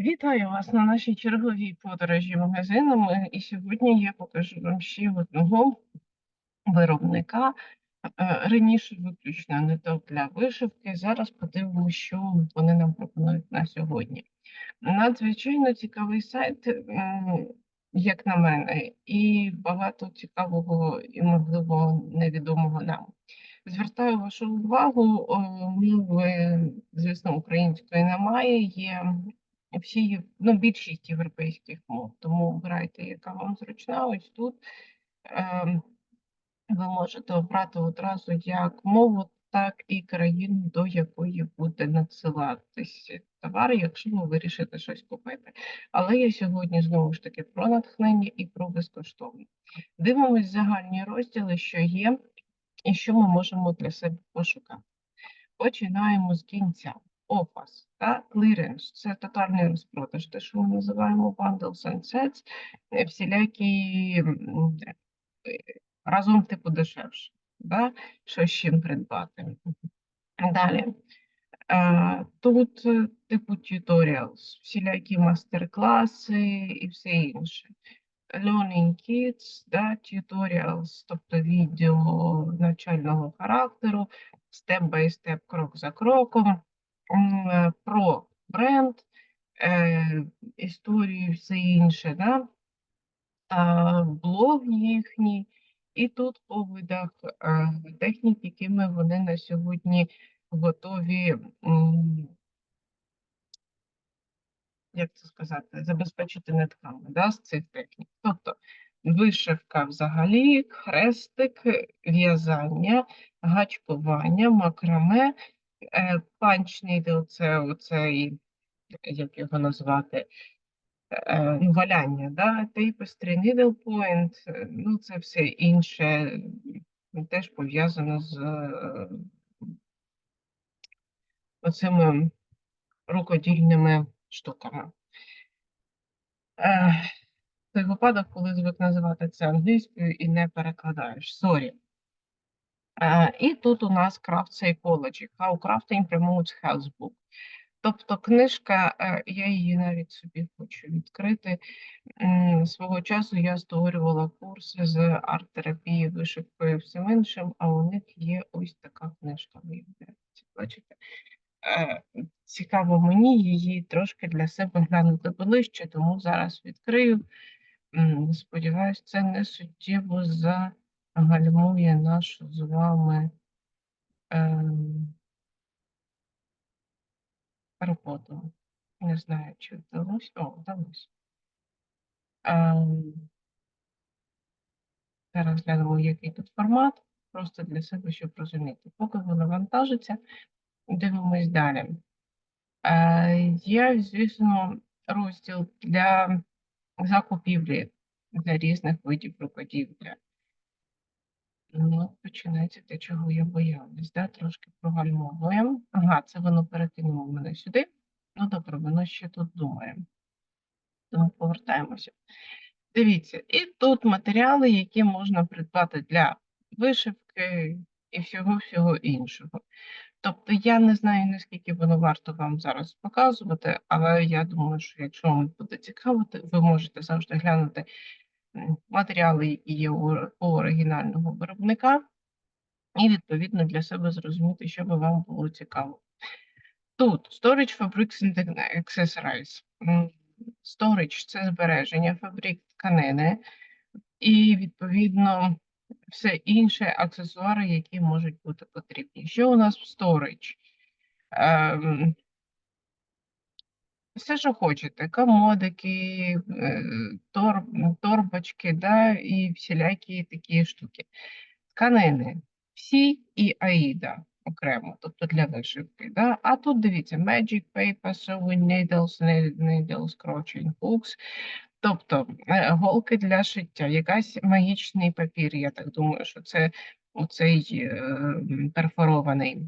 Вітаю вас на нашій черговій подорожі магазинами. І сьогодні я покажу вам ще одного виробника. Е, Раніше виключно не то для вишивки. Зараз подивимося, що вони нам пропонують на сьогодні. Надзвичайно цікавий сайт, як на мене, і багато цікавого і, можливо, невідомого нам. Звертаю вашу увагу, мови, звісно, української немає, є всі, ну, більшість європейських мов, тому обирайте, яка вам зручна. Ось тут ем, ви можете обрати одразу як мову, так і країну, до якої буде надсилатись товар, якщо ви вирішите щось купити. Але я сьогодні знову ж таки про натхнення і про безкоштовне. Дивимось загальні розділи, що є, і що ми можемо для себе пошукати. Починаємо з кінця. Опас clearance – це тотальний розпродаж, те, що ми називаємо bundles and sets, е, всілякі е, разом типу дешевше, да? що з чим придбати. Далі. Е, Тут типу tutorials, всілякі мастер-класи і все інше. Learning Kids, да, tutorials, тобто відео навчального характеру, степ-бай-степ, крок за кроком, про бренд, е, історію, все інше, да, блог їхній, і тут по видах е, технік, якими вони на сьогодні готові, як це сказати, забезпечити нитками да, з цих технік. Тобто вишивка взагалі, хрестик, в'язання, гачкування, макраме, е, punch needle – це оцей, як його назвати, е, ну, валяння, да? tapestry, needle е, ну це все інше, теж пов'язано з е, оцими рукодільними штуками. Е, той випадок, коли звик називати це англійською і не перекладаєш. Сорі. Е, і тут у нас Craft Psychology, How Crafting Promotes Health Book. Тобто книжка, е, я її навіть собі хочу відкрити. Свого часу я створювала курси з арт-терапії, вишивкою і всім іншим, а у них є ось така книжка. Бачите? Е, Цікаво мені її трошки для себе глянути ближче, тому зараз відкрию. Сподіваюсь, це не суттєво загальмує нашу з вами ем, роботу. Не знаю, чи вдалося. О, вдалося. Ем, Зараз глянемо, який тут формат, просто для себе, щоб розуміти. Поки воно вантажиться, дивимось далі. Е, Є, звісно, розділ для закупівлі для різних видів рукоділля. Ну, от починається те, чого я боялась, да? трошки прогальмовуємо. Ага, це воно перекинуло мене сюди. Ну, добре, воно ще тут думає. Тому повертаємося. Дивіться, і тут матеріали, які можна придбати для вишивки і всього-всього іншого. Тобто я не знаю, наскільки воно варто вам зараз показувати, але я думаю, що якщо вам буде цікаво, ви можете завжди глянути матеріали, які є у оригінального виробника, і відповідно для себе зрозуміти, що би вам було цікаво. Тут Storage Fabrics and Accessories. Storage – це збереження фабрик тканини і, відповідно, все інше аксесуари, які можуть бути потрібні. Що у нас в Storage? Все, що хочете, комодики, е, тор, торбочки, да, і всілякі такі штуки. Тканини всі і Аїда окремо, тобто для вишивки. Да? А тут дивіться, Magic Paper, Sewing Needles, Needles, Crochet Hooks, тобто е, голки для шиття, якась магічний папір, я так думаю, що це оцей е, перфорований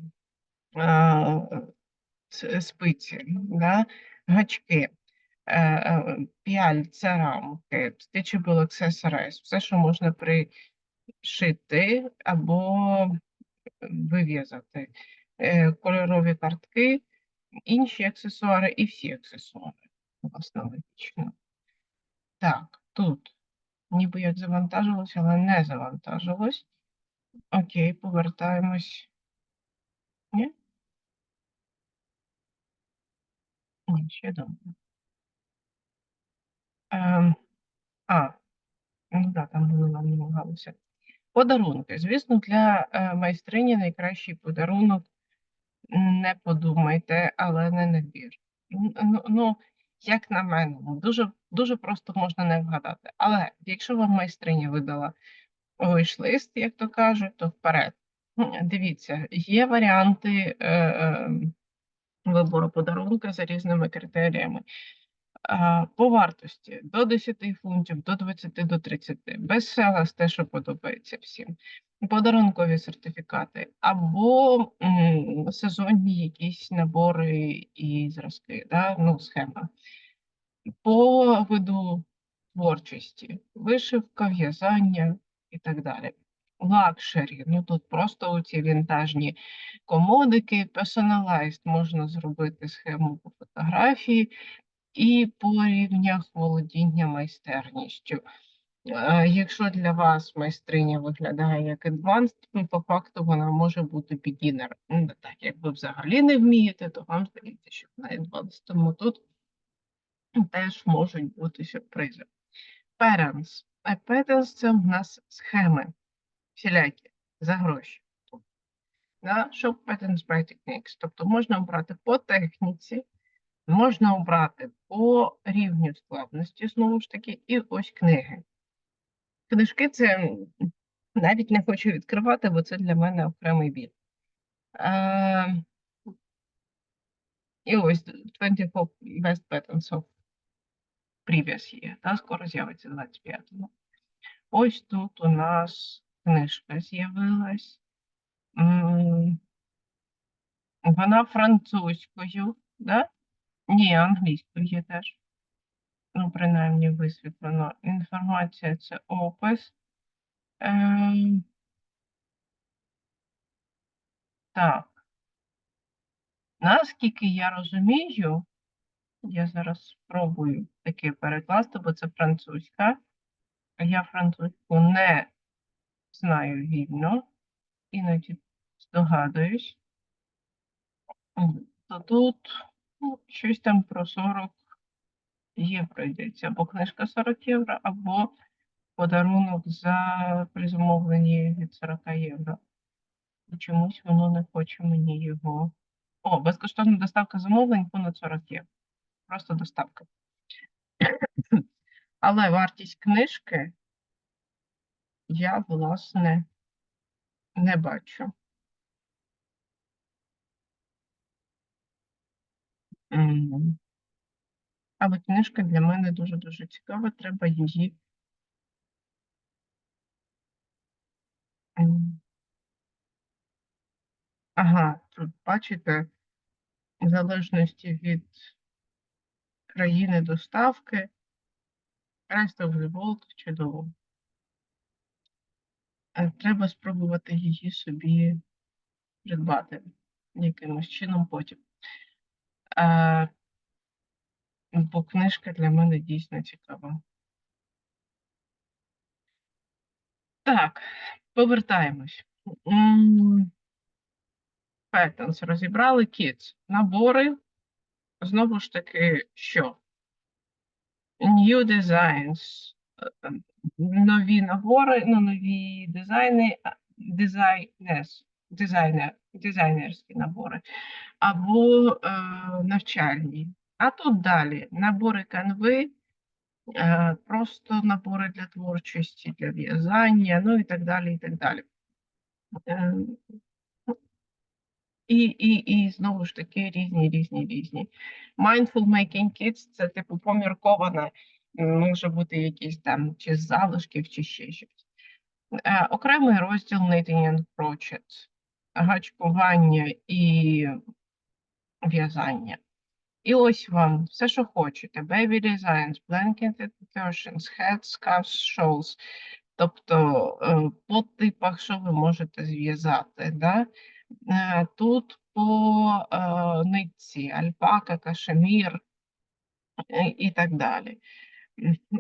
спиці, да? Гачки, е, е, піальця, рамки, stitchable accessories, все, що можна пришити або вив'язати, е, кольорові картки, інші аксесуари і всі аксесуари. власне логічно. Так, тут ніби як завантажилось, але не завантажилось. Окей, повертаємось. Ні? Ні, ще добре. Ем, а, ну так, там вони нам намагалися. Подарунки. Звісно, для е, майстрині найкращий подарунок. Не подумайте, але не набір. Ну, ну, як на мене, ну, дуже, дуже просто можна не вгадати. Але якщо вам майстриня видала виш-лист, як то кажуть, то вперед. Дивіться, є варіанти е, е, вибору подарунка за різними критеріями. По вартості до 10 фунтів, до 20, до 30. без Безселес те, що подобається всім. Подарункові сертифікати або м, сезонні якісь набори і зразки, да? ну, схема. По виду творчості, вишивка, в'язання і так далі. Лакшері, ну тут просто оці вінтажні комодики, personalized можна зробити схему по фотографії і по рівнях володіння майстерністю. Е, Якщо для вас майстриня виглядає як advanced, ну, по факту вона може бути beginner. Ну, Так, як ви взагалі не вмієте, то вам здається, що вона advanced. Тому тут теж можуть бути сюрпризи. Patterns. А patterns – це у нас схеми всілякі за гроші. Да? Що patterns by techniques? Тобто можна обрати по техніці, можна обрати по рівню складності, знову ж таки, і ось книги. Книжки це навіть не хочу відкривати, бо це для мене окремий біль. Е, і ось 24 best patterns of previous year, та, скоро з'явиться 25-го. Ось тут у нас книжка з'явилась. Вона французькою, да? Ні, англійською є теж. Ну, принаймні висвітлено. Інформація це опис. Ем, так. Наскільки я розумію, я зараз спробую таке перекласти, бо це французька. Я французьку не знаю вільно, іноді здогадуюсь. То тут ну, щось там про 40 євро йдеться. Або книжка 40 євро, або подарунок за при замовленні від 40 євро. І чомусь воно не хоче мені його. О, безкоштовна доставка замовлень понад 40 євро. Просто доставка. Але вартість книжки я, власне, не бачу. Але книжка для мене дуже-дуже цікава, треба її. Ага, тут бачите, в залежності від країни доставки, the World чудово. Е, Треба спробувати її собі придбати якимось чином потім. Е, бо книжка для мене дійсно цікава. Так, повертаємось. Patterns розібрали Kids. Набори. Знову ж таки, що? New designs. Нові набори, ну, нові дизайни, дизайнерс, дизайнер, дизайнерські набори або е, навчальні. А тут далі набори канви, е, просто набори для творчості, для в'язання, ну і так далі, і так далі. Е, і, і, і знову ж таки різні, різні, різні. Mindful Making Kids – це типу помірковане, може бути якісь там чи з залишків, чи ще щось. Е, окремий розділ Knitting and Crochet, гачкування і в'язання. І ось вам все, що хочете. Baby designs, blanket cushions, hats, scarves, shawls. Тобто е, по типах, що ви можете зв'язати. Да? Е, Тут по нитці альпака, кашемір, і так далі.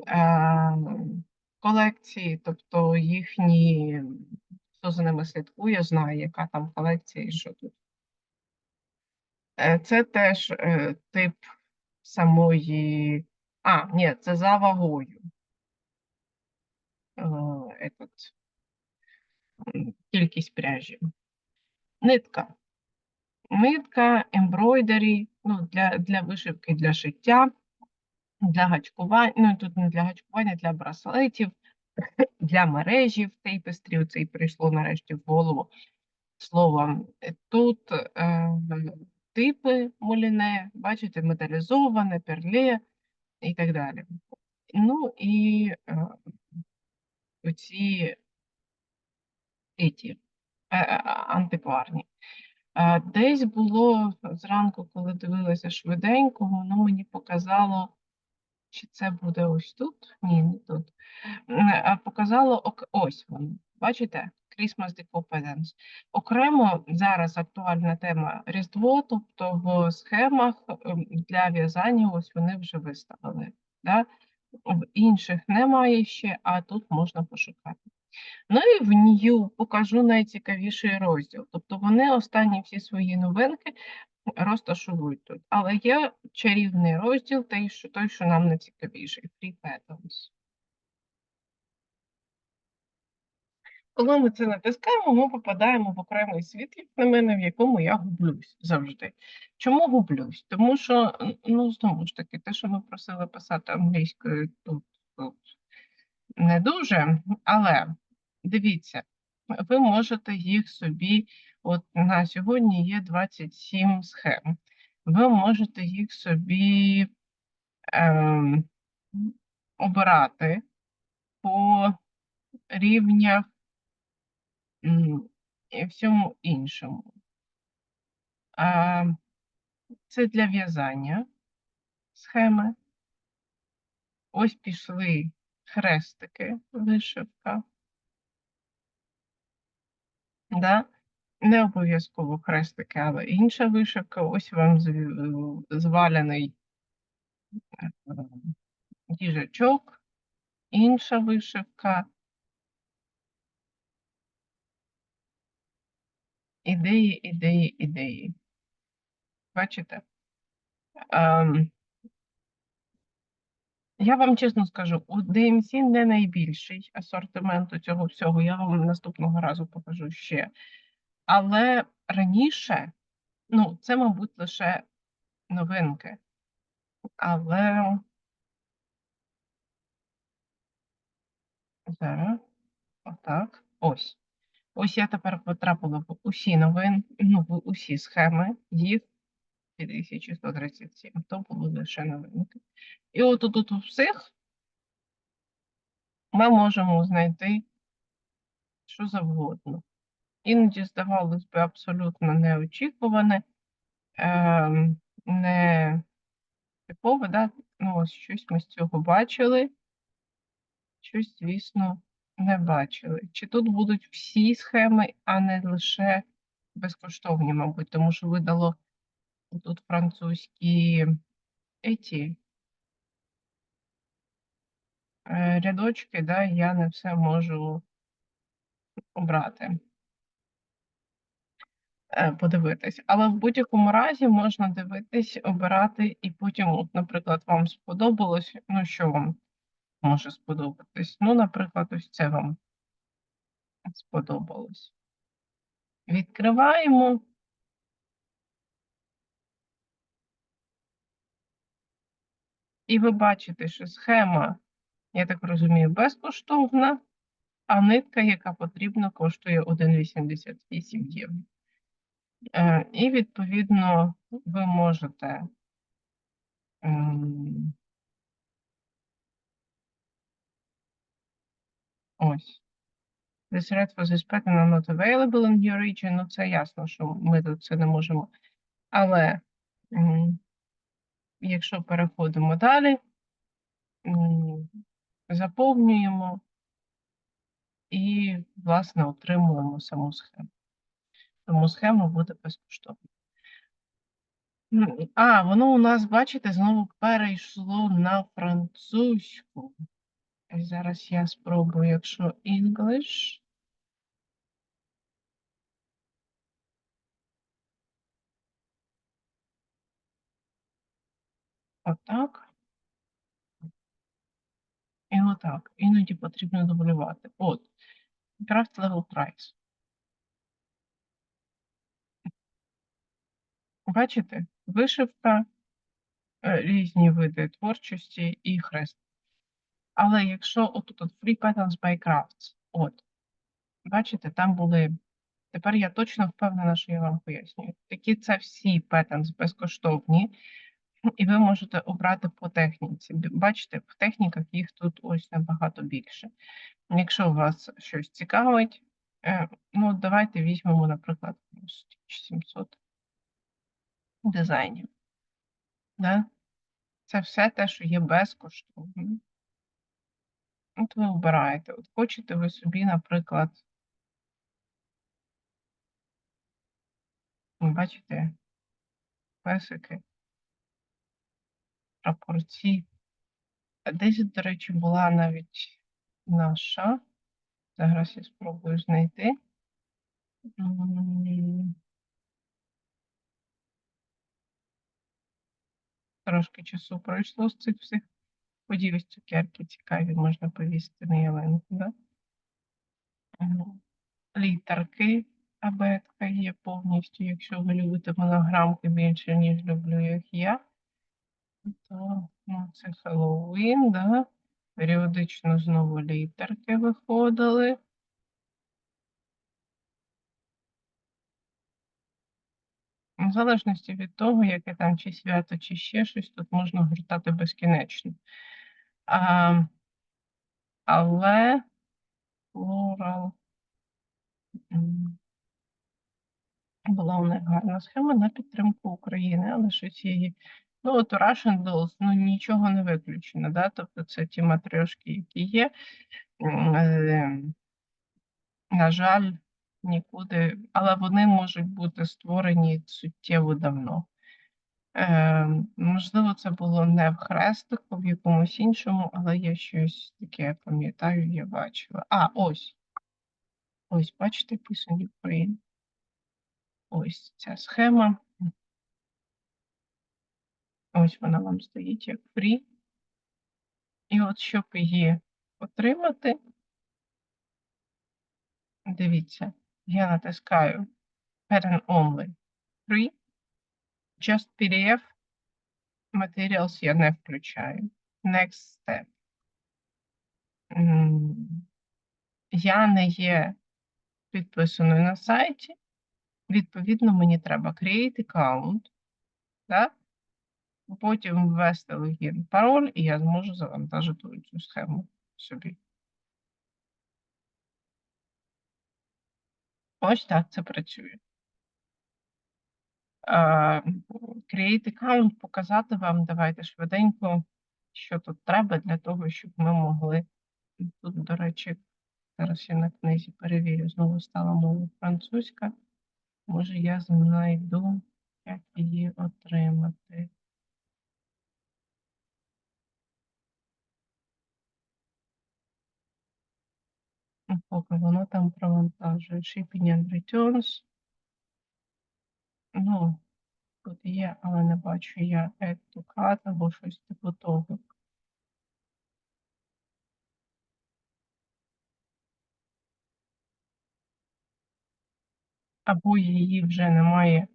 А, Колекції, тобто їхні, хто за ними слідкує, знає, яка там колекція і що тут. Е, Це теж е, тип самої. А, ні, це за вагою. Е, этот, кількість пряжі. Нитка. Нитка, ембройдері, ну, для, для вишивки, для шиття, для гачкування, ну тут не для гачкування, для браслетів, для мережів тейпестрі, оце і прийшло нарешті в голову слово. Е, Тут е, типи муліне, бачите, металізоване, перле і так далі. Ну і е, оці еті, е, е, антикварні. Е, Десь було зранку, коли дивилася швиденько, воно мені показало, чи це буде ось тут? Ні, не тут. Показало ок- ось воно. Бачите? Christmas Decor Patterns. Окремо зараз актуальна тема Різдво, тобто в схемах ем, для в'язання ось вони вже виставили. Да? В інших немає ще, а тут можна пошукати. Ну і в New покажу найцікавіший розділ. Тобто вони останні всі свої новинки розташовують тут. Але є чарівний розділ, той, що, той, що нам найцікавіший Free Patterns. Коли ми це натискаємо, ми попадаємо в окремий світ, як на мене, в якому я гублюсь завжди. Чому гублюсь? Тому що, ну, знову ж таки, те, що ми просили писати англійською, тут, тут не дуже, але дивіться, ви можете їх собі, от на сьогодні є 27 схем. Ви можете їх собі ем, обирати по рівнях і всьому іншому. А, це для в'язання схеми. Ось пішли хрестики, вишивка. Да? Не обов'язково хрестики, але інша вишивка. Ось вам зв- зваляний е, інша вишивка. Ідеї, ідеї, ідеї. Бачите? Ем, я вам чесно скажу, у DMC не найбільший асортимент у цього всього. Я вам наступного разу покажу ще. Але раніше, ну, це, мабуть, лише новинки. Але зараз, отак, ось. Ось я тепер потрапила в усі новин, ну, в усі схеми, їх 2137, то було лише новинки. І от тут у всіх ми можемо знайти що завгодно. Іноді, здавалось би, абсолютно неочікуване, ем, не типове, да? ну, ось щось ми з цього бачили, щось, звісно, не бачили. Чи тут будуть всі схеми, а не лише безкоштовні, мабуть, тому що видало тут французькі еті е, рядочки, да, я не все можу обрати. Е, подивитись. Але в будь-якому разі можна дивитись, обирати, і потім, от, наприклад, вам сподобалось, ну що вам може сподобатись? Ну, наприклад, ось це вам сподобалось. Відкриваємо. І ви бачите, що схема, я так розумію, безкоштовна, а нитка, яка потрібна, коштує 1,88 євро. Е, І, відповідно, ви можете ем, ось. This red this pattern are not available in your region. Ну, це ясно, що ми тут це не можемо. Але якщо переходимо далі, заповнюємо і, власне, отримуємо саму схему. Тому схема буде безкоштовна. А, воно у нас, бачите, знову перейшло на французьку. Зараз я спробую, якщо English. Отак. І отак. Іноді потрібно дублювати. От. Craft Level Price. Бачите, вишивка, е, різні види творчості і хрест. Але якщо отут от Free Patterns by Crafts, от, бачите, там були. Тепер я точно впевнена, що я вам пояснюю. Такі це всі паттернс безкоштовні, і ви можете обрати по техніці. Бачите, в техніках їх тут ось набагато більше. Якщо вас щось цікавить, е, ну давайте візьмемо, наприклад, 700 дизайні. Да? Це все те, що є безкоштовним. Ну, От ви обираєте. От хочете ви собі, наприклад, бачите, песики, рапорці. Десь, до речі, була навіть наша. Зараз я спробую знайти. Трошки часу пройшло з цих всіх подій. Ось цукерки цікаві, можна повісити на ялинку, да? Літерки, абетка є повністю. Якщо ви любите монограмки більше, ніж люблю їх я, то ну, це Хеллоуін, да? Періодично знову літерки виходили. В залежності від того, яке там чи свято, чи ще щось, тут можна гуртати безкінечно. А, але Floral була у них гарна схема на підтримку України, але щось її. Ну, от у Russian Dolls, ну нічого не виключено, да? Тобто це ті матрьошки, які є. Е, На жаль, нікуди, але вони можуть бути створені суттєво давно. Е, можливо, це було не в хрестику, в якомусь іншому, але я щось таке пам'ятаю, я бачила. А, ось. Ось, бачите, Peace Ukraine. Ось ця схема. Ось вона вам стоїть як фрі. І от щоб її отримати, дивіться, я натискаю Pattern Only Free. Just PDF. Materials я не включаю. Next step. Я не є підписаною на сайті. Відповідно, мені треба create account, так? потім ввести логін, пароль, і я зможу завантажити цю схему собі. Ось так це працює. Create account показати вам, давайте швиденько, що тут треба для того, щоб ми могли. Тут, до речі, зараз я на книзі перевірю, знову стала мова французька. Може, я знайду, як її отримати. Поки воно там провантажує. Shipping and returns. Ну, тут є, але не бачу я add to cart або щось типу того. Або її вже немає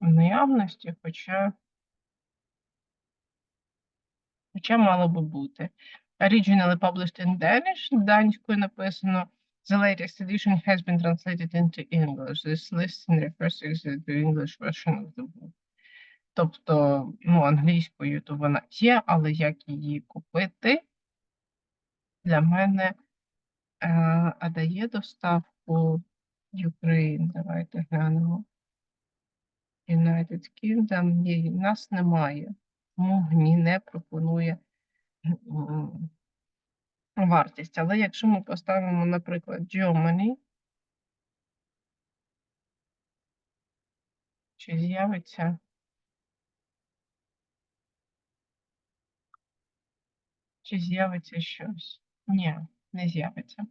в наявності, хоча, хоча мало би бути. Originally published in Danish, данською написано The latest edition has been translated into English. This listing refers to the English version of the book. Тобто, ну, англійською то вона є, але як її купити, для мене е, а дає доставку Ukraine. Давайте глянемо. United Kingdom. Ні, нас немає. Тому ГНІ не пропонує вартість. Але якщо ми поставимо, наприклад, Germany, чи з'явиться? Чи з'явиться щось? Ні, не з'явиться.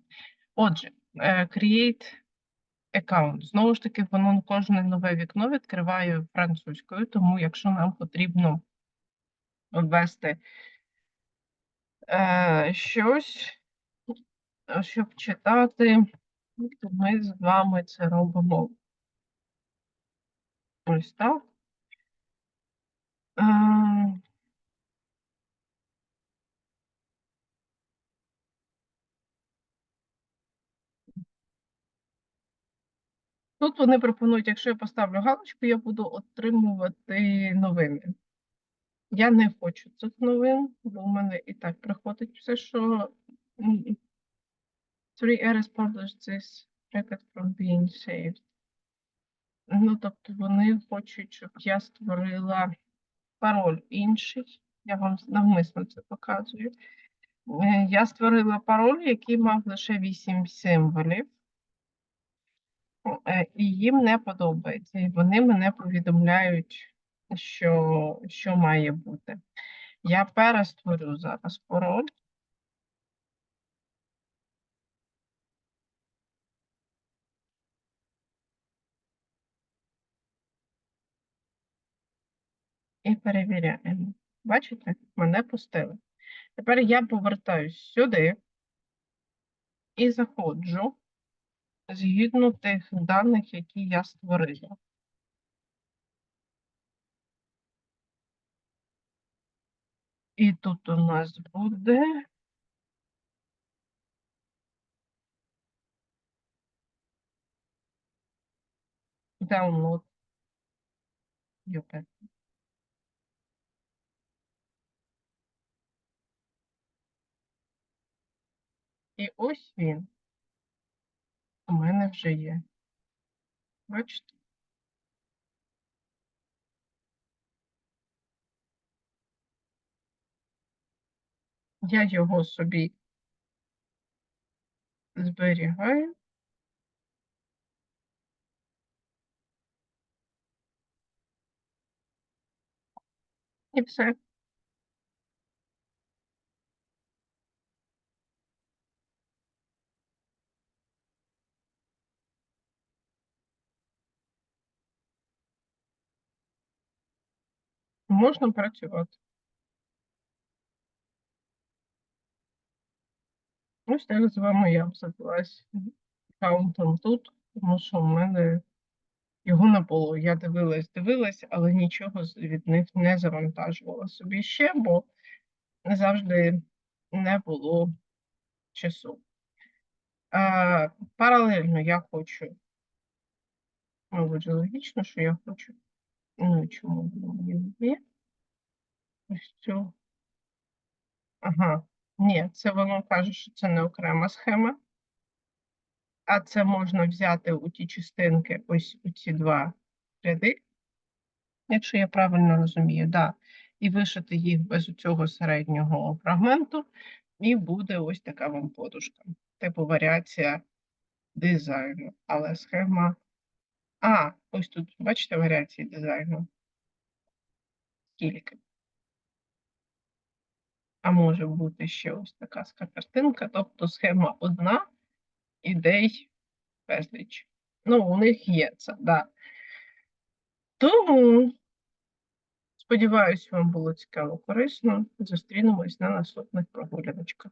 Отже, е, create account. Знову ж таки, воно кожне нове вікно відкриваю французькою, тому якщо нам потрібно ввести е, щось, е, щоб читати, ми з вами це робимо ось так. Е, Тут вони пропонують, якщо я поставлю галочку, я буду отримувати новини. Я не хочу цих новин, бо в мене і так приходить все, що Three errors published this record from being saved. Ну, тобто вони хочуть, щоб я створила пароль інший. Я вам навмисно це показую. Е, Я створила пароль, який мав лише 8 символів. Е, І їм не подобається. І вони мене повідомляють, що, що має бути. Я перестворю зараз пароль. І перевіряємо. Бачите, мене пустили. Тепер я повертаюсь сюди і заходжу згідно тих даних, які я створила. І тут у нас буде download UP. І ось він. У мене вже є. Бачите? Я його собі зберігаю. І все. Можна працювати. Ось так з вами я обзавелась аккаунтом тут, тому що в мене його не було. Я дивилась, дивилась, але нічого від них не завантажувала собі ще, бо завжди не було часу. А, паралельно я хочу, мабуть, логічно, що я хочу. Ну, чому мені? Ось цю. Ага. Ні, це воно каже, що це не окрема схема. А це можна взяти у ті частинки, ось у ці два ряди, якщо я правильно розумію, да. І вишити їх без цього середнього фрагменту, і буде ось така вам подушка. Типу варіація дизайну. Але схема. А, ось тут, бачите, варіації дизайну. Скільки? А може бути ще ось така скатертинка, тобто схема одна, ідей безліч. Ну, у них є це, да. Тому, сподіваюся, вам було цікаво, корисно. Зустрінемось на наступних прогуляночках.